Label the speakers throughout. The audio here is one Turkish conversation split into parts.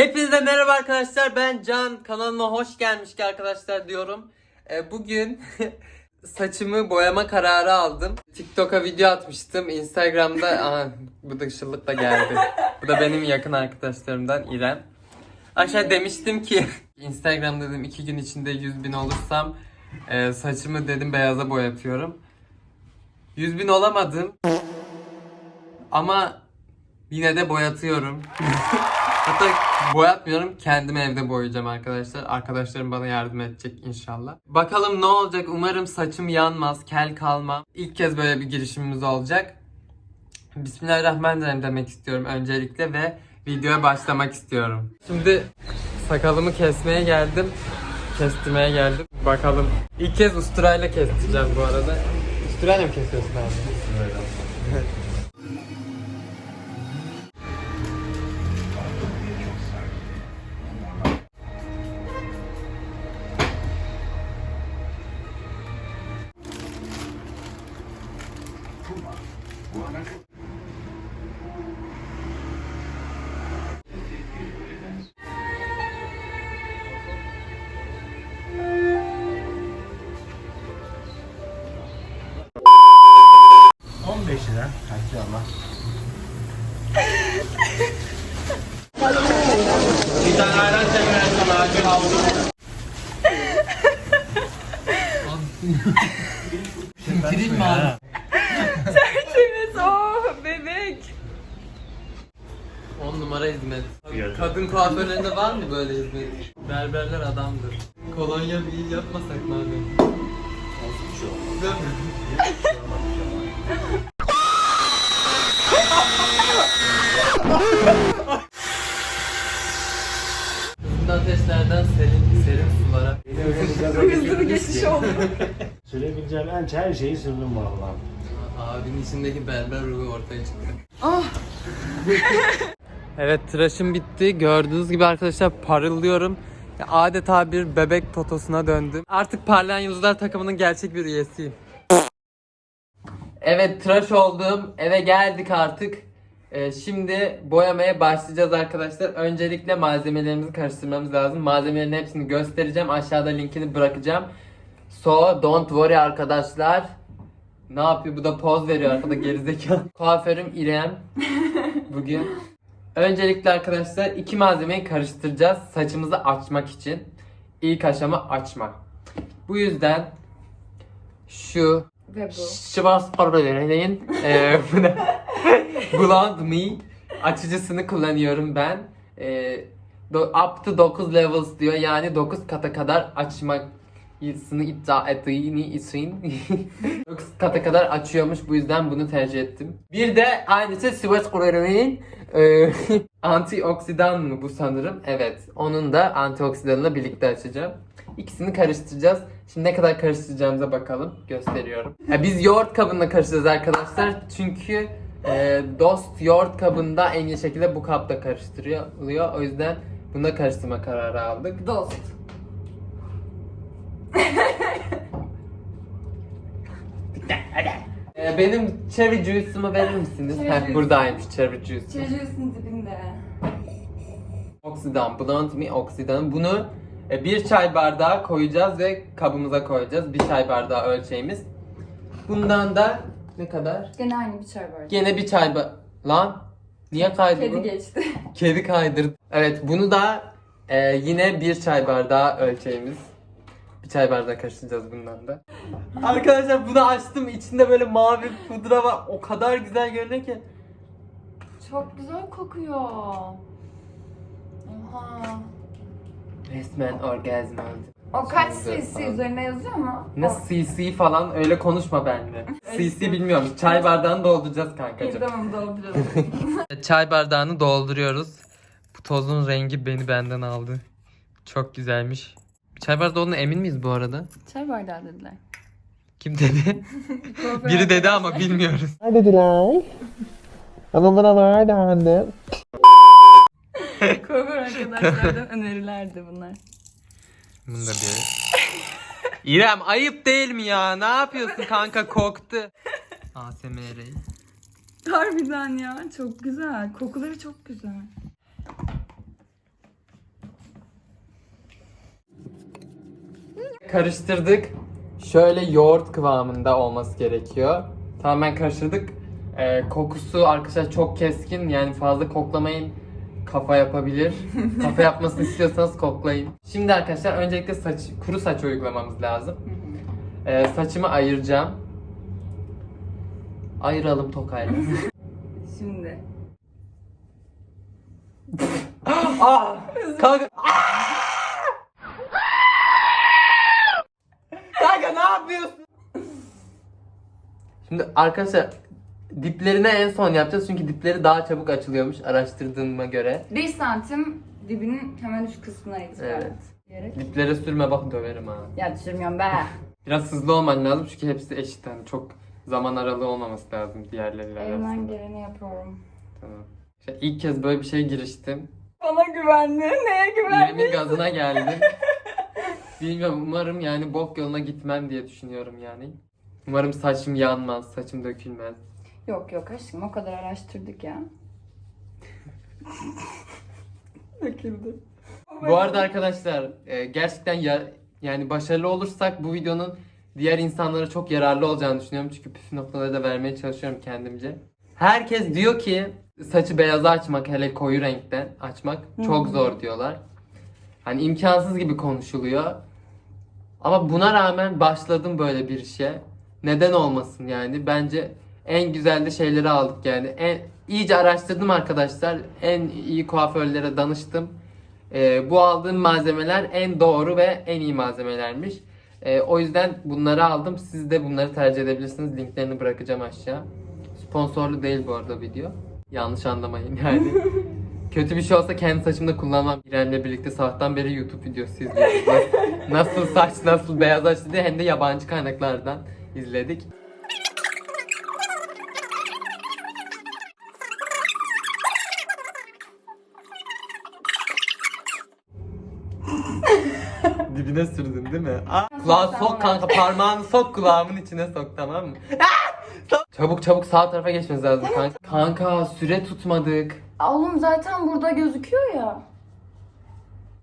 Speaker 1: Hepinize merhaba arkadaşlar. Ben Can. Kanalıma hoş gelmiş arkadaşlar diyorum. Ee, bugün saçımı boyama kararı aldım. TikTok'a video atmıştım. Instagram'da Aa, bu da ışıllık da geldi. Bu da benim yakın arkadaşlarımdan İrem. Aşağı demiştim ki Instagram dedim iki gün içinde 100 bin olursam e, saçımı dedim beyaza boyatıyorum. 100 bin olamadım. Ama yine de boyatıyorum. Hatta boyatmıyorum. Kendim evde boyayacağım arkadaşlar. Arkadaşlarım bana yardım edecek inşallah. Bakalım ne olacak. Umarım saçım yanmaz, kel kalmam. İlk kez böyle bir girişimimiz olacak. Bismillahirrahmanirrahim demek istiyorum öncelikle ve videoya başlamak istiyorum. Şimdi sakalımı kesmeye geldim. Kestirmeye geldim. Bakalım. İlk kez usturayla kestireceğim bu arada. Usturayla mı kesiyorsun abi?
Speaker 2: lira. Kaç Allah.
Speaker 1: Bir tane ayran çevirersin acil havlu. Gireyim mi abi?
Speaker 3: Tertemiz oh bebek.
Speaker 1: 10 numara hizmet. Kadın kuaförlerinde var mı böyle hizmet? Berberler adamdır. Kolonya bir iyi yapmasak mı abi? Değil mi? Ateşlerden serin, serin sulara.
Speaker 3: Hızlı bir geçiş oldu.
Speaker 2: Söyleyebileceğim en her şeyi sürdüm vallahi.
Speaker 1: Abinin içindeki berber ruhu ortaya çıktı.
Speaker 3: Ah.
Speaker 1: evet tıraşım bitti. Gördüğünüz gibi arkadaşlar parıldıyorum. Adeta bir bebek totosuna döndüm. Artık Parlayan Yıldızlar takımının gerçek bir üyesiyim. Evet tıraş oldum. Eve geldik artık. Ee, şimdi boyamaya başlayacağız arkadaşlar. Öncelikle malzemelerimizi karıştırmamız lazım. Malzemelerin hepsini göstereceğim. Aşağıda linkini bırakacağım. So don't worry arkadaşlar. Ne yapıyor? Bu da poz veriyor arkada gerizekalı. Kuaförüm İrem. Bugün. Öncelikle arkadaşlar iki malzemeyi karıştıracağız. Saçımızı açmak için. İlk aşama açma. Bu yüzden şu
Speaker 3: Ve bu.
Speaker 1: Schwarzparler'in eee bu ne? Blond Me açıcısını kullanıyorum ben. Eee do- up to 9 levels diyor. Yani 9 kata kadar açmasını iddia ettiğini için 9 kata kadar açıyormuş. Bu yüzden bunu tercih ettim. Bir de aynısı Schwarzparler'in eee antioksidan mı bu sanırım? Evet. Onun da antioksidanla birlikte açacağım. İkisini karıştıracağız. Şimdi ne kadar karıştıracağımıza bakalım. Gösteriyorum. Ya biz yoğurt kabında karıştıracağız arkadaşlar. Çünkü e, Dost yoğurt kabında en iyi şekilde bu kapta karıştırılıyor. O yüzden bunda karıştırma kararı aldık.
Speaker 3: Dost.
Speaker 1: E, benim cherry juice'umu verir misiniz?
Speaker 3: Cherry
Speaker 1: Heh,
Speaker 3: juice.
Speaker 1: buradaymış cherry juice.
Speaker 3: Çocuğusun dibinde.
Speaker 1: Oksidan, blond mi oksidan. Bunu e, bir çay bardağı koyacağız ve kabımıza koyacağız. Bir çay bardağı ölçeğimiz. Bundan da ne kadar?
Speaker 3: Gene aynı bir çay var.
Speaker 1: Gene bir çay ba... Lan niye kaydı
Speaker 3: Kedi
Speaker 1: bu?
Speaker 3: geçti.
Speaker 1: Kedi kaydırdı. Evet bunu da e, yine bir çay bardağı ölçeğimiz. Bir çay bardağı karıştıracağız bundan da. Arkadaşlar bunu açtım. İçinde böyle mavi pudra var. O kadar güzel görünüyor ki.
Speaker 3: Çok güzel kokuyor. Oha.
Speaker 1: Resmen orgazm oldu.
Speaker 3: O kaç cc üzerine yazıyor mu?
Speaker 1: Ne
Speaker 3: O-
Speaker 1: CC falan öyle konuşma benimle. CC bilmiyorum. Çay bardağını dolduracağız kankacığım.
Speaker 3: tamam dolduralım.
Speaker 1: Çay bardağını dolduruyoruz. Bu tozun rengi beni benden aldı. Çok güzelmiş. Çay bardağı olduğuna emin miyiz bu arada?
Speaker 3: çay bardağı dediler.
Speaker 1: Kim dedi? Biri dedi ama bilmiyoruz.
Speaker 4: Ne dediler? Ama bana var da anne.
Speaker 3: Kuaför arkadaşlardan önerilerdi bunlar.
Speaker 1: Mındır diye. İrem ayıp değil mi ya? Ne yapıyorsun kanka koktu. ASMR'yi.
Speaker 3: Harbiden ya çok güzel. Kokuları çok güzel.
Speaker 1: Karıştırdık. Şöyle yoğurt kıvamında olması gerekiyor. Tamamen karıştırdık. Ee, kokusu arkadaşlar çok keskin. Yani fazla koklamayın. Kafa yapabilir. Kafa yapmasını istiyorsanız koklayın. Şimdi arkadaşlar öncelikle saç, kuru saç uygulamamız lazım. Ee, saçımı ayıracağım. Ayıralım tokayla.
Speaker 3: Şimdi.
Speaker 1: Aa! Kanka. Kanka ne yapıyorsun? Şimdi arkadaşlar diplerine en son yapacağız çünkü dipleri daha çabuk açılıyormuş araştırdığıma göre.
Speaker 3: Bir santim dibinin hemen üst kısmına itibaren.
Speaker 1: Evet.
Speaker 3: Diyerek.
Speaker 1: Diplere sürme bak döverim ha.
Speaker 3: Ya düşürmüyorum be.
Speaker 1: Biraz hızlı olman lazım çünkü hepsi eşit hani çok zaman aralığı olmaması lazım diğerleriyle
Speaker 3: Elimden
Speaker 1: arasında.
Speaker 3: geleni yapıyorum.
Speaker 1: Tamam. İşte ilk kez böyle bir şeye giriştim.
Speaker 3: Bana güvendi. Neye güvendi?
Speaker 1: Birimin gazına geldim. Bilmiyorum umarım yani bok yoluna gitmem diye düşünüyorum yani. Umarım saçım yanmaz, saçım dökülmez.
Speaker 3: Yok yok aşkım o kadar araştırdık ya. Döküldü.
Speaker 1: Bu arada arkadaşlar e, gerçekten ya, yani başarılı olursak bu videonun diğer insanlara çok yararlı olacağını düşünüyorum. Çünkü püf noktaları da vermeye çalışıyorum kendimce. Herkes diyor ki saçı beyaza açmak hele koyu renkten açmak çok zor diyorlar. Hani imkansız gibi konuşuluyor. Ama buna rağmen başladım böyle bir işe. Neden olmasın yani? Bence en güzel de şeyleri aldık yani. En, iyice araştırdım arkadaşlar. En iyi kuaförlere danıştım. Ee, bu aldığım malzemeler en doğru ve en iyi malzemelermiş. Ee, o yüzden bunları aldım. Siz de bunları tercih edebilirsiniz. Linklerini bırakacağım aşağı. Sponsorlu değil bu arada video. Yanlış anlamayın yani. Kötü bir şey olsa kendi saçımda kullanmam. İrem'le birlikte sabahtan beri YouTube videosu izliyoruz. Nasıl, saç, nasıl beyaz açtı diye hem de yabancı kaynaklardan izledik. Dibine sürdün değil mi? Aa, kulağı sok kanka parmağını sok kulağımın içine sok tamam mı? Çabuk çabuk sağ tarafa geçmemiz lazım kanka. Kanka süre tutmadık.
Speaker 3: Oğlum zaten burada gözüküyor ya.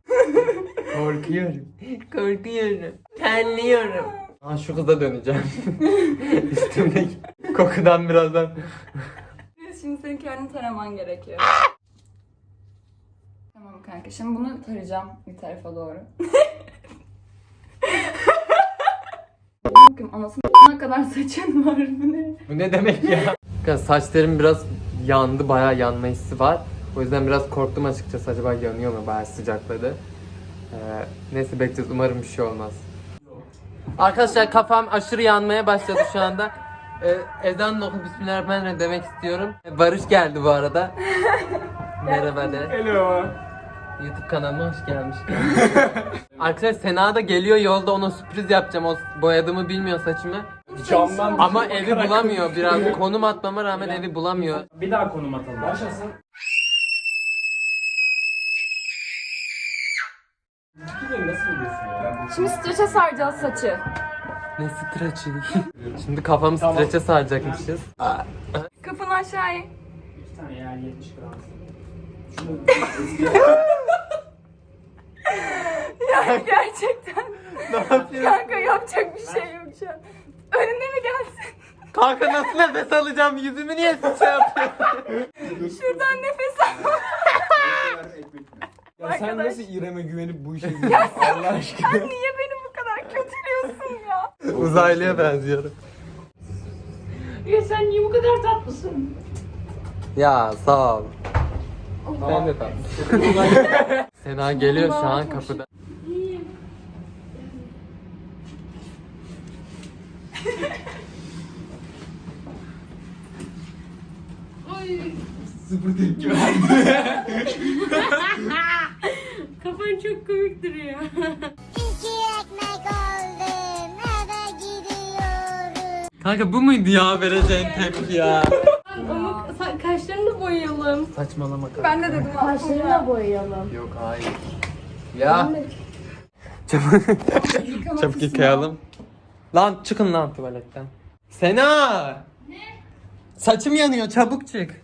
Speaker 1: Korkuyorum. Korkuyorum. Terliyorum. Aa şu kıza döneceğim. Üstümdeki kokudan birazdan.
Speaker 3: Şimdi senin kendini taraman gerekiyor. tamam kanka şimdi bunu tarayacağım bir tarafa doğru. Bakın anasını ne kadar saçın var bu ne?
Speaker 1: Bu ne demek ya? Kanka saçlarım biraz yandı bayağı yanma hissi var. O yüzden biraz korktum açıkçası acaba yanıyor mu bayağı sıcakladı. Ee, neyse bekleyeceğiz umarım bir şey olmaz. Arkadaşlar kafam aşırı yanmaya başladı şu anda. Ee, ezan okup Bismillahirrahmanirrahim demek istiyorum. Ee, Barış geldi bu arada. Merhaba de.
Speaker 2: Hello.
Speaker 1: YouTube kanalıma hoş gelmiş. Arkadaşlar Sena da geliyor yolda ona sürpriz yapacağım. O boyadığımı bilmiyor saçımı.
Speaker 2: Camdan
Speaker 1: Ama evi bulamıyor biraz. Konum atmama rağmen evi bulamıyor.
Speaker 2: Bir daha konum atalım. Başlasın. Fikirleri nasıl buluyorsun ya?
Speaker 3: Şimdi streçe saracağız saçı.
Speaker 1: Ne streçi? Şimdi kafamı
Speaker 2: Tamam.
Speaker 1: streçe saracakmışız.
Speaker 3: Kafanı aşağıya.
Speaker 2: İki tane yani 70 gram.
Speaker 3: gerçekten.
Speaker 1: ne yapıyorsun?
Speaker 3: Kanka yapacak bir şey yok şu an. Önüne mi gelsin?
Speaker 1: Kanka nasıl nefes alacağım? Yüzümü niye şey yapıyorsun?
Speaker 3: Şuradan nefes al.
Speaker 5: Ya sen
Speaker 3: Arkadaş.
Speaker 5: nasıl İrem'e güvenip bu işe giriyorsun Allah aşkına?
Speaker 3: Sen niye beni bu kadar kötülüyorsun ya?
Speaker 1: Uzaylıya benziyorum.
Speaker 6: Ya sen niye bu kadar tatlısın?
Speaker 1: Ya sağ ol. Ben de tatlısın. Sena geliyor şu an kapıda.
Speaker 6: Ay,
Speaker 5: Sıfır tepki verdi.
Speaker 6: kafan çok komik duruyor.
Speaker 7: İki ekmek aldım eve gidiyorum.
Speaker 1: Kanka bu muydu ya vereceğin tepki ya?
Speaker 6: Ama sa- kaşlarını da boyayalım.
Speaker 1: Saçmalama kanka.
Speaker 3: Ben de dedim aslında.
Speaker 6: boyayalım.
Speaker 1: Yok hayır. Ya. Çabuk, çabuk yıkayalım. Lan çıkın lan tuvaletten. Sena! Ne? Saçım yanıyor çabuk çık.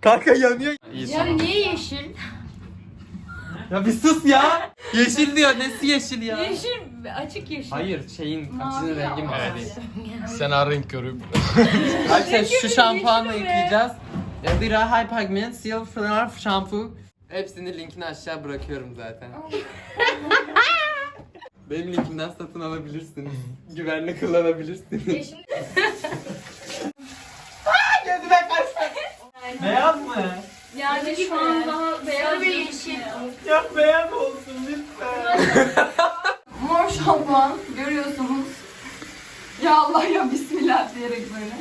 Speaker 1: Kanka yanıyor. İyi
Speaker 6: Yani niye yeşil?
Speaker 1: Ya bir sus ya. Yeşil diyor. Nesi yeşil ya?
Speaker 3: Yeşil, açık yeşil.
Speaker 1: Hayır şeyin
Speaker 3: Mavi
Speaker 1: açının
Speaker 3: ya.
Speaker 1: rengi mavi.
Speaker 5: Sen renk görüp.
Speaker 1: Arkadaşlar şu
Speaker 3: yeşil
Speaker 1: şampuanla
Speaker 3: mi?
Speaker 1: yıkayacağız. E, Bira High Pigment Silver Shampoo. Hepsini linkini aşağı bırakıyorum zaten. Benim linkimden satın alabilirsiniz. Güvenli kullanabilirsiniz. Gözüme kaçtı. Beyaz mı?
Speaker 3: Yani şu an daha beyaz ve yeşil.
Speaker 1: Ya beyaz olsun lütfen.
Speaker 3: Mor şampuan görüyorsunuz. Ya Allah ya Bismillah diyerek böyle.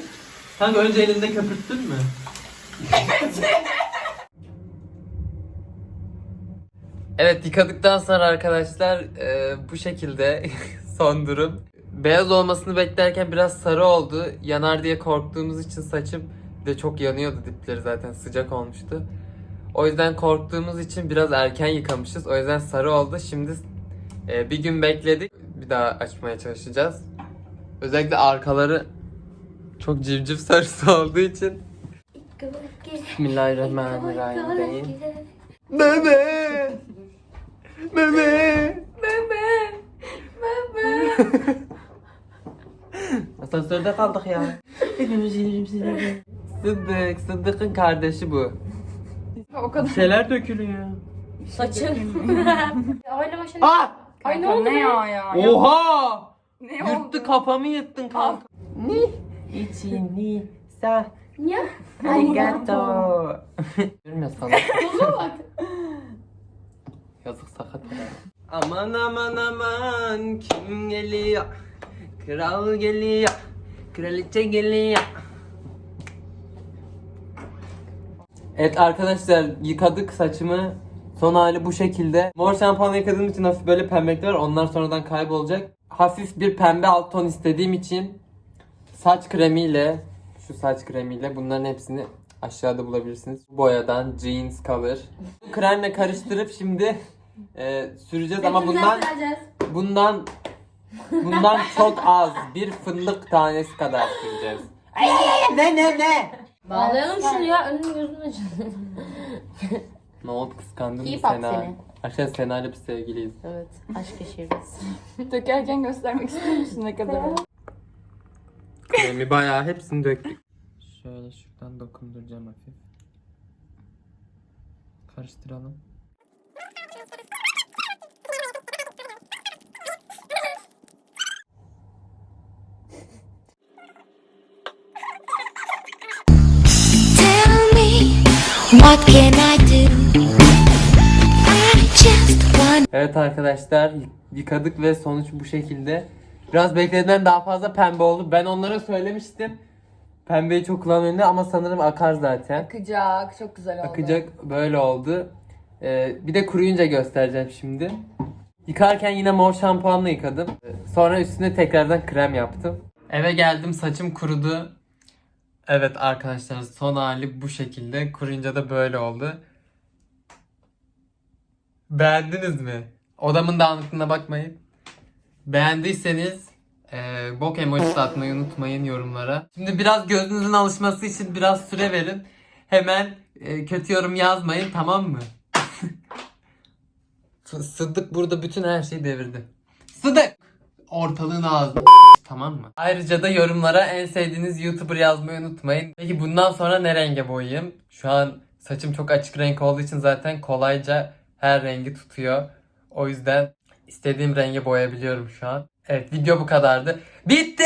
Speaker 1: Kanka önce elinde köpürttün mü? Evet yıkadıktan sonra arkadaşlar e, bu şekilde son durum. Beyaz olmasını beklerken biraz sarı oldu. Yanar diye korktuğumuz için saçım de çok yanıyordu dipleri zaten sıcak olmuştu. O yüzden korktuğumuz için biraz erken yıkamışız. O yüzden sarı oldu. Şimdi e, bir gün bekledik. Bir daha açmaya çalışacağız. Özellikle arkaları çok civciv sarısı olduğu için. Bismillahirrahmanirrahim. Bebe! Bebe!
Speaker 3: Bebe. Bebe.
Speaker 1: Asansörde kaldık ya. Sıddık, Sıddık'ın kardeşi bu.
Speaker 3: o kadar.
Speaker 1: Şeyler dökülüyor.
Speaker 6: Saçın. Öyle başına.
Speaker 1: Ah!
Speaker 3: Ay ne oldu
Speaker 6: ne ya ya?
Speaker 1: Oha!
Speaker 3: Ne
Speaker 1: Yırttı
Speaker 3: oldu?
Speaker 1: kafamı yırttın kanka. Ni? İçini sa.
Speaker 6: Ya.
Speaker 1: Arigato. Görmüyor sana.
Speaker 6: bak.
Speaker 1: Yazık sakat. Aman aman aman kim geliyor? Kral geliyor. Kraliçe geliyor. Evet arkadaşlar yıkadık saçımı. Son hali bu şekilde. Mor şampuanla yıkadığım için hafif böyle pembelikler var. Onlar sonradan kaybolacak. Hafif bir pembe alt ton istediğim için saç kremiyle şu saç kremiyle bunların hepsini aşağıda bulabilirsiniz. Bu boyadan jeans color. Bu kremle karıştırıp şimdi e, süreceğiz ama bundan bundan bundan çok az bir fındık tanesi kadar süreceğiz. ne ne ne?
Speaker 6: Bağlayalım şunu ya. Önünü gözünü açın.
Speaker 1: Ne oldu kıskandın mı
Speaker 6: İyi bak
Speaker 1: Sena?
Speaker 6: seni.
Speaker 1: Arkadaşlar Sena ile biz sevgiliyiz.
Speaker 6: Evet. Aşk yaşıyoruz.
Speaker 3: Dökerken göstermek istiyor musun ne kadar?
Speaker 1: Kremi bayağı hepsini döktük. Şöyle şuradan dokunduracağım hafif. Karıştıralım.
Speaker 7: What can I do? I just want
Speaker 1: Evet arkadaşlar yıkadık ve sonuç bu şekilde. Biraz beklediğimden daha fazla pembe oldu. Ben onlara söylemiştim. Pembeyi çok kullanmayın ama sanırım akar zaten.
Speaker 3: Akacak. Çok güzel oldu.
Speaker 1: Akacak böyle oldu. Ee, bir de kuruyunca göstereceğim şimdi. Yıkarken yine mor şampuanla yıkadım. Sonra üstüne tekrardan krem yaptım. Eve geldim saçım kurudu. Evet arkadaşlar son hali bu şekilde. Kuruyunca da böyle oldu. Beğendiniz mi? Odamın dağınıklığına bakmayın. Beğendiyseniz e, bok emojisi atmayı unutmayın yorumlara. Şimdi biraz gözünüzün alışması için biraz süre verin. Hemen e, kötü yorum yazmayın tamam mı? Sıddık burada bütün her şeyi devirdi. Sıddık! Ortalığın ağzına tamam mı? Ayrıca da yorumlara en sevdiğiniz YouTuber yazmayı unutmayın. Peki bundan sonra ne renge boyayayım? Şu an saçım çok açık renk olduğu için zaten kolayca her rengi tutuyor. O yüzden istediğim renge boyayabiliyorum şu an. Evet video bu kadardı. Bitti!